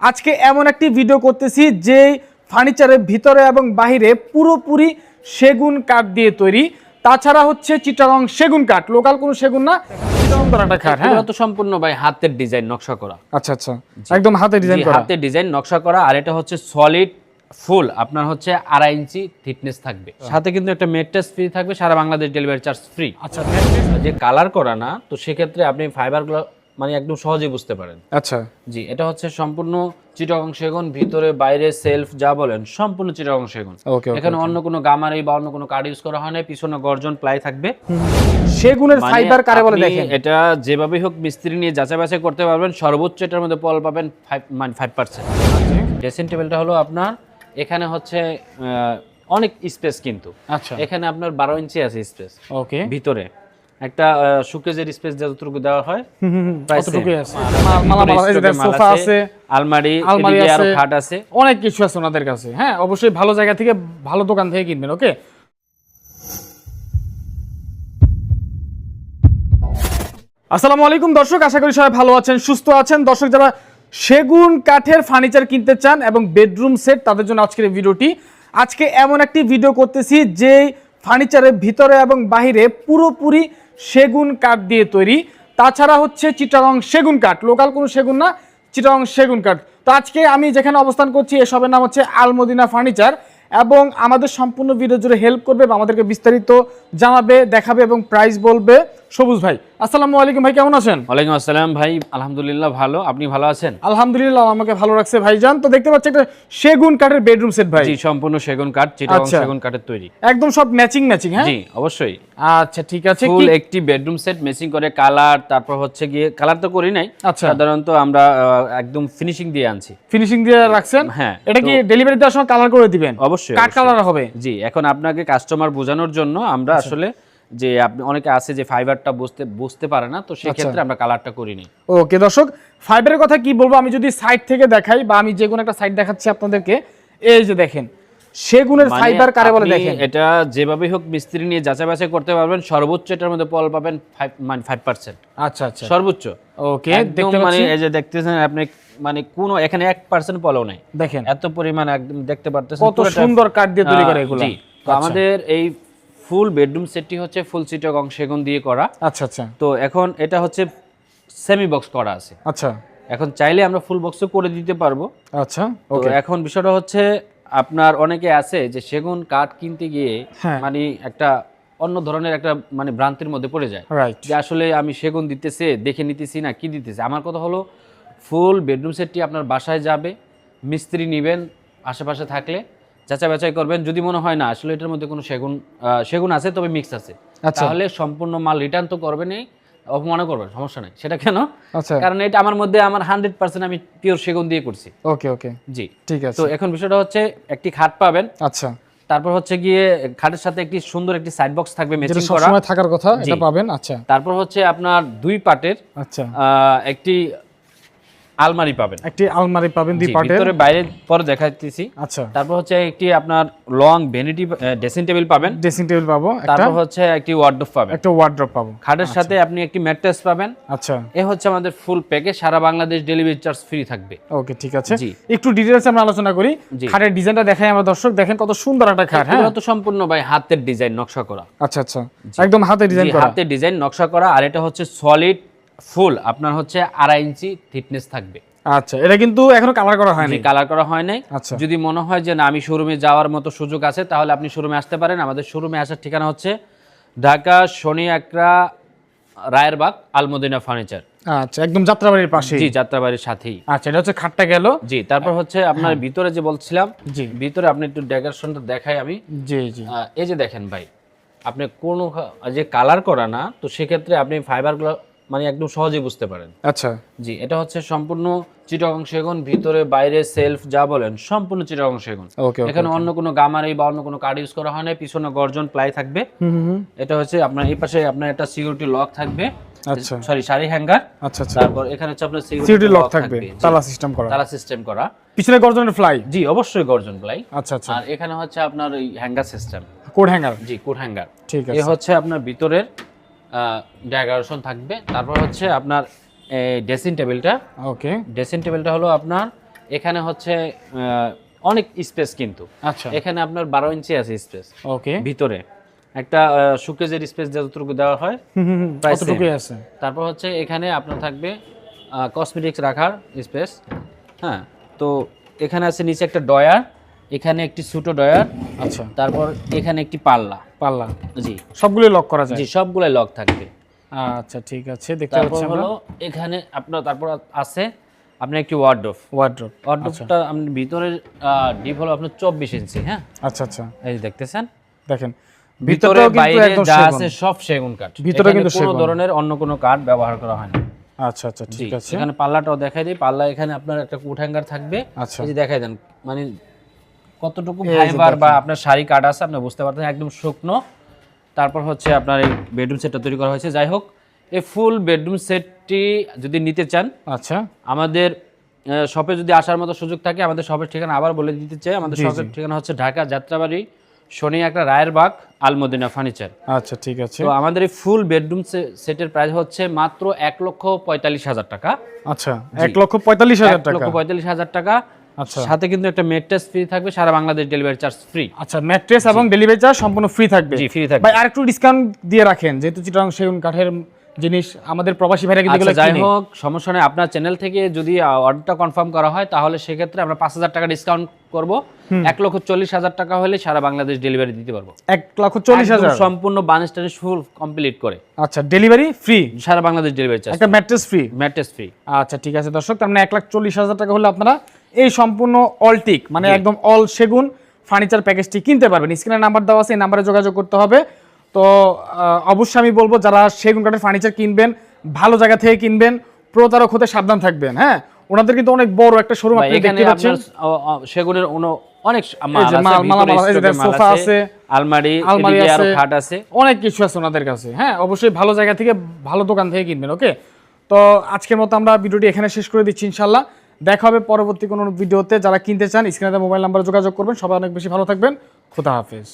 আজকে এমন একটি ভিডিও করতেছি যে ফার্নিচারের ভিতরে এবং বাহিরে পুরোপুরি সেগুন কাঠ দিয়ে তৈরি। তাছাড়া হচ্ছে চিটাগং সেগুন কাঠ। লোকাল কোনো সেগুন না? হ্যাঁ। এগুলো তো সম্পূর্ণ ভাই হাতের ডিজাইন নকশা করা। আচ্ছা আচ্ছা। একদম হাতে ডিজাইন করা। ডিজাইন নকশা করা আর এটা হচ্ছে সলিড ফুল আপনার হচ্ছে আড়াই ইঞ্চি থিকনেস থাকবে। সাথে কিন্তু একটা মেট্রেস ফ্রি থাকবে সারা বাংলাদেশ ডেলিভারি চার্জ ফ্রি আচ্ছা যে কালার করা না তো সেক্ষেত্রে আপনি ফাইবারগুলো মানে একদম সহজেই বুঝতে পারেন। আচ্ছা। জি এটা হচ্ছে সম্পূর্ণ চিটাগং সেগুন ভিতরে বাইরে সেলফ যা বলেন সম্পূর্ণ চিটাগং সেগুন এখানে অন্য কোনো গামারি বা অন্য কোনো কার্ড ইউজ করা হয় না পিছনে গর্জন প্লাই থাকবে। সেগুনের মানে ফাইবার কারে বলে দেখেন? এটা যেভাবেই হোক মিস্ত্রি নিয়ে যাচাই বাছাই করতে পারবেন সর্বোচ্চ এটার মধ্যে পল পাবেন ফাইভ মানে ফাইভ পার্সেন্ট ড্রেসিং টেবিলটা হলো আপনার এখানে হচ্ছে অনেক স্পেস কিন্তু। আচ্ছা। এখানে আপনার বারো ইঞ্চি আছে স্পেস ওকে। ভিতরে। একটা সুকেজের স্পেস যতটুকু দেওয়া হয় সোফা আছে, আলমারি আলমারি আরও। খাট আছে। অনেক কিছু আছে ওনাদের কাছে। হ্যাঁ অবশ্যই ভালো জায়গা থেকে ভালো দোকান থেকে কিনবেন ওকে? আসসালামু আলাইকুম দর্শক আশা করি সবাই ভালো আছেন সুস্থ আছেন। দর্শক যারা সেগুন কাঠের ফার্নিচার কিনতে চান এবং বেডরুম সেট তাদের জন্য আজকের ভিডিওটি। আজকে এমন একটি ভিডিও করতেছি যে ফার্নিচারের ভিতরে এবং বাহিরে পুরোপুরি সেগুন কাঠ দিয়ে তৈরি। তাছাড়া হচ্ছে চিটাগং সেগুন কাঠ। লোকাল কোনো সেগুন না, চিটাগং সেগুন কাঠ। তো আজকে আমি যেখানে অবস্থান করছি, এসবের নাম হচ্ছে আলমদিনা ফার্নিচার এবং আমাদের সম্পূর্ণ ভিডিও জুড়ে হেল্প করবে বা আমাদেরকে বিস্তারিত জানাবে, দেখাবে এবং প্রাইস বলবে সবুজ ভাই। আসসালামু আলাইকুম ভাই কেমন আছেন? ওয়ালাইকুম আসসালাম ভাই আলহামদুলিল্লাহ ভালো। আপনি ভালো আছেন? আলহামদুলিল্লাহ আমাকে ভালো রাখছে। ভাইজান তো দেখতে পাচ্ছি একটা সেগুন কাঠের বেডরুম সেট ভাই। জি সম্পূর্ণ সেগুন কাঠ চিটাগং আচ্ছা। সেগুন কাঠের তৈরি। একদম সব ম্যাচিং ম্যাচিং হ্যাঁ? জি অবশ্যই। আচ্ছা ঠিক আছে। ফুল একটি বেডরুম সেট মেসিং করে কালার তারপর হচ্ছে গিয়ে কালার তো করি নাই। আচ্ছা। সাধারণত আমরা একদম ফিনিশিং দিয়ে আনছি। ফিনিশিং দিয়ে রাখছেন? হ্যাঁ, এটা কি ডেলিভারি দেওয়ার সময় কালার করে দিবেন? অবশ্যই কাঠ কালার হবে? জি এখন আপনাকে কাস্টমার বোঝানোর জন্য আমরা আচ্ছা। আসলে যে আপনি অনেকে আছে যে ফাইবারটা বুঝতে বুঝতে পারে না তো আচ্ছা। সেক্ষেত্রে আমরা কালারটা করিনি ওকে দর্শক ফাইবারের কথা কি বলব আমি যদি সাইড থেকে দেখাই বা আমি যে কোনো একটা সাইড দেখাচ্ছি আপনাদেরকে এই যে দেখেন সেগুনের মানে ফাইবার কারে বলে দেখেন? এটা যেভাবেই হোক মিস্ত্রি নিয়ে যাচাই বাছাই করতে পারবেন সর্বোচ্চ এটার মধ্যে পল পাবেন মানে ফাইভ পার্সেন্ট আচ্ছা আচ্ছা। সর্বোচ্চ। ওকে একদম দেখতে মানে এই যে দেখতেছেন আপনি মানে কোনো এখানে এক পার্সেন্ট পলও নাই। দেখেন। এত পরিমাণ একদম দেখতে পারতেছেন কত সুন্দর কাঠ দিয়ে তৈরি করে এগুলো। তো আমাদের এই ফুল বেডরুম সেটটি হচ্ছে ফুল চিটাগং সেগুন দিয়ে করা। আচ্ছা আচ্ছা। তো এখন এটা হচ্ছে সেমি বক্স করা আছে। আচ্ছা। এখন চাইলে আমরা ফুল বক্সও করে দিতে পারব। আচ্ছা ওকে এখন বিষয়টা হচ্ছে আপনার অনেকে আছে যে সেগুন কাঠ কিনতে গিয়ে হ্যাঁ। মানে একটা অন্য ধরনের একটা মানে ভ্রান্তির মধ্যে পড়ে যায়। যে আসলে আমি সেগুন দিতেছে দেখে নিতেছি না কি দিতেছে? আমার কথা হলো ফুল বেডরুম সেটটি আপনার বাসায় যাবে মিস্ত্রি নেবেন আশেপাশে থাকলে। যাচাই বাছাই করবেন। যদি মনে হয় না আসলে এটার মধ্যে কোনো সেগুন সেগুন আছে তবে মিক্স আছে। আচ্ছা। তাহলে সম্পূর্ণ মাল রিটার্ন তো করবেনই অপমানও করবেন সমস্যা নেই। সেটা কেন? আচ্ছা। কারণ এটা আমার মধ্যে আমার হান্ড্রেড পার্সেন্ট আমি পিওর সেগুন দিয়ে করছি। ওকে ওকে জি। ঠিক আছে। তো এখন বিষয়টা হচ্ছে একটি খাট পাবেন। আচ্ছা। তারপর হচ্ছে গিয়ে খাটের সাথে একটি সুন্দর একটি সাইড বক্স থাকবে ম্যাচিং করা সবসময় থাকার কথা এটা পাবেন আচ্ছা। তারপর হচ্ছে আপনার দুই পাটের আচ্ছা। আহ, একটি আলমারি পাবেন। একটি আলমারি পাবেন দুই পার্টের। ভিতরে বাইরে পরে দেখাচ্ছি আচ্ছা। তারপর হচ্ছে একটি আপনার লং ভ্যানিটি ড্রেসিং টেবিল পাবেন। ড্রেসিং টেবিল পাবো। একটা তারপর হচ্ছে একটি ওয়ার্ডরোব পাবেন। একটা ওয়ার্ড্রপ পাবো। খাটের সাথে আপনি একটি ম্যাট্রেস পাবেন। আচ্ছা। এ হচ্ছে আমাদের ফুল প্যাকেজ সারা বাংলাদেশ ডেলিভারি চার্জ ফ্রি থাকবে। ওকে ঠিক আছে। একটু ডিটেলস আমরা আলোচনা করি। খাটের ডিজাইনটা দেখাই আমরা দর্শক। দেখেন কত সুন্দর একটা খাট হ্যাঁ? তো সম্পূর্ণ ভাই হাতের ডিজাইন নকশা করা। আচ্ছা আচ্ছা। একদম হাতের ডিজাইন করা। হাতের ডিজাইন নকশা করা। আর এটা হচ্ছে সলিড ফুল আপনার হচ্ছে আড়াই ইঞ্চি থিকনেস থাকবে। আচ্ছা এটা কিন্তু এখনও কালার করা হয়নি কালার করা হয় নাই। আচ্ছা। যদি মনে হয় যে না আমি শোরুমে যাওয়ার মতো সুযোগ আছে তাহলে আপনি শোরুমে আসতে পারেন। আমাদের শোরুমে আসার ঠিকানা হচ্ছে ঢাকা শনি একরা রায়েরবাগ আলমদিনা ফার্নিচার। আচ্ছা একদম যাত্রাবাড়ির পাশে জি যাত্রাবাড়ির সাথেই। আচ্ছা এটা হচ্ছে খাটটা গেল। জি তারপর হচ্ছে আপনার ভিতরে যে বলছিলাম জি। ভিতরে আপনি একটু ডেকোরেশনটা দেখাই আমি। জি জি। এই যে দেখেন ভাই আপনি কোনো যে কালার করা না তো সেক্ষেত্রে আপনি ফাইবারগুলো মানে একদম সহজেই বুঝতে পারেন। আচ্ছা। জি এটা হচ্ছে সম্পূর্ণ চিটাগং সেগুন ভিতরে বাইরে সেলফ যা বলেন সম্পূর্ণ চিটাগং সেগুন। এখানে অন্য কোনো গামারি বা অন্য কোনো কার্ড ইউজ করা হয় না পিছনে গর্জন প্লাই থাকবে। এটা হচ্ছে আপনার এই পাশে আপনার একটা সিকিউরিটি লক থাকবে। আচ্ছা। সরি শাড়ি হ্যাঙ্গার আচ্ছা আচ্ছা। তারপর এখানে হচ্ছে আপনার সিকিউরিটি লক থাকবে তালা সিস্টেম করা। তালা সিস্টেম করা। পিছনে গর্জনের ফ্লাই জি অবশ্যই গর্জন প্লাই আচ্ছা আচ্ছা। আর এখানে হচ্ছে আপনার ওই হ্যাঙ্গার সিস্টেম কোড হ্যাঙ্গার জি কোট হ্যাঙ্গার ঠিক এ হচ্ছে আপনার ভিতরের ডেকোরেশন থাকবে। তারপর হচ্ছে আপনার ড্রেসিং টেবিলটা ওকে ড্রেসিং টেবিলটা হলো আপনার এখানে হচ্ছে অনেক স্পেস কিন্তু। আচ্ছা। এখানে আপনার বারো ইঞ্চি আছে স্পেস ওকে ভিতরে। একটা সুকেজের স্পেস যতটুকু দেওয়া হয় হুম হুম হুম প্রায় আছে। তারপর হচ্ছে এখানে আপনার থাকবে কসমেটিক্স রাখার স্পেস হ্যাঁ তো এখানে আছে নিচে একটা ডয়ার এখানে একটি ছোটো ডয়ার আচ্ছা। তারপর এখানে একটি পাল্লা। পাল্লা। জি। সবগুলো লক করা যায়? জি সবগুলাই লক থাকবে। আচ্ছা ঠিক আছে দেখতে পাচ্ছি আমরা। হলো এখানে আপনার তারপর আছে আপনার একটি ওয়ার্ডরোব ওয়ার্ড্রপ ওয়ার্ডরোবটা আপনি ভিতরের ডিপ হলো আপনার চব্বিশ ইঞ্চি হ্যাঁ? আচ্ছা আচ্ছা। এই যে দেখতেছেন? দেখেন ভিতরে কিন্তু বাইরে যা। আছে সব সেগুন কাঠ। ভিতরে কিন্তু কোনো ধরনের অন্য কোনো কাঠ ব্যবহার করা হয় না। আচ্ছা আচ্ছা ঠিক আছে। এখানে পাল্লাটাও দেখাই দিই। পাল্লা এখানে আপনার একটা কুট হ্যাঙ্গার থাকবে। আচ্ছা। এই যে দেখাই দেন মানে কতটুকু ফাইবার বা আপনার শাড়ি কাঠ আছে আপনি বুঝতে পারতেন একদম শুকনো। তারপর হচ্ছে আপনার এই বেডরুম সেটটা তৈরি করা হয়েছে। যাই হোক এই ফুল বেডরুম সেটটি যদি নিতে চান আচ্ছা। আমাদের শপে যদি আসার মতো সুযোগ থাকে আমাদের শপের ঠিকানা আবার বলে দিতে চাই। আমাদের শপের ঠিকানা হচ্ছে ঢাকা যাত্রাবাড়ি শনি একটা রায়ের বাগ আলমদিনা ফার্নিচার আচ্ছা ঠিক আছে। তো আমাদের এই ফুল বেডরুম সেটের প্রাইস হচ্ছে মাত্র এক লক্ষ পঁয়তাল্লিশ হাজার টাকা। আচ্ছা এক লক্ষ পঁয়তাল্লিশ হাজার টাকা লক্ষ পঁয়তাল্লিশ হাজার টাকা। সাথে কিন্তু একটা টেস্ট ফ্রি থাকবে সারা বাংলাদেশ ডেলিভারি চার্জ ফ্রি আচ্ছা ম্যাট্রেস এবং ডেলিভারি চার্জ সম্পূর্ণ ফ্রি থাকবে। জি ফ্রি থাকবে। ভাই আরেকটু ডিসকাউন্ট দিয়ে রাখেন যেহেতু চিটাং সেগুন কাঠের জিনিস আমাদের প্রবাসী ভাইরা কিন্তু আচ্ছা যাই হোক সমস্যা নেই। আপনার চ্যানেল থেকে যদি অর্ডারটা কনফার্ম করা হয় তাহলে সেক্ষেত্রে আমরা পাঁচ হাজার টাকা ডিসকাউন্ট করব। এক লক্ষ চল্লিশ হাজার টাকা হলে সারা বাংলাদেশ ডেলিভারি দিতে পারব। এক লক্ষ চল্লিশ হাজার। সম্পূর্ণ বানেস্টারে ফুল কমপ্লিট করে। আচ্ছা ডেলিভারি ফ্রি সারা বাংলাদেশ ডেলিভারি চার্জ একটা ম্যাট্রেস ফ্রি ম্যাট্রেস ফ্রি আচ্ছা ঠিক আছে দর্শক তার মানে এক লাখ চল্লিশ হাজার টাকা হলে আপনারা এই সম্পূর্ণ অলটিক মানে একদম অল সেগুন ফার্নিচার প্যাকেজটি কিনতে পারবেন। স্ক্রিনের নাম্বার দেওয়া আছে এই নাম্বারে যোগাযোগ করতে হবে। তো অবশ্যই আমি বলব যারা সেগুন কাঠের ফার্নিচার কিনবেন ভালো জায়গা থেকে কিনবেন প্রতারক হতে সাবধান থাকবেন হ্যাঁ? ওনাদের কিন্তু অনেক বড় একটা শোরুম আপনি দেখতে পাচ্ছেন। সেগুনের অনেক মাল আছে, মাল- মাল সোফা আছে, আলমারি আলমারি আছে। খাট আছে। অনেক কিছু আছে ওনাদের কাছে হ্যাঁ? অবশ্যই ভালো জায়গা থেকে ভালো দোকান থেকে কিনবেন ওকে? তো আজকের মতো আমরা ভিডিওটি এখানে শেষ করে দিচ্ছি ইনশাল্লাহ দেখা হবে পরবর্তী কোনো ভিডিওতে। যারা কিনতে চান, স্ক্রিনে মোবাইল নাম্বারে যোগাযোগ করবেন। সবাই অনেক বেশি ভালো থাকবেন। খুদা হাফেজ।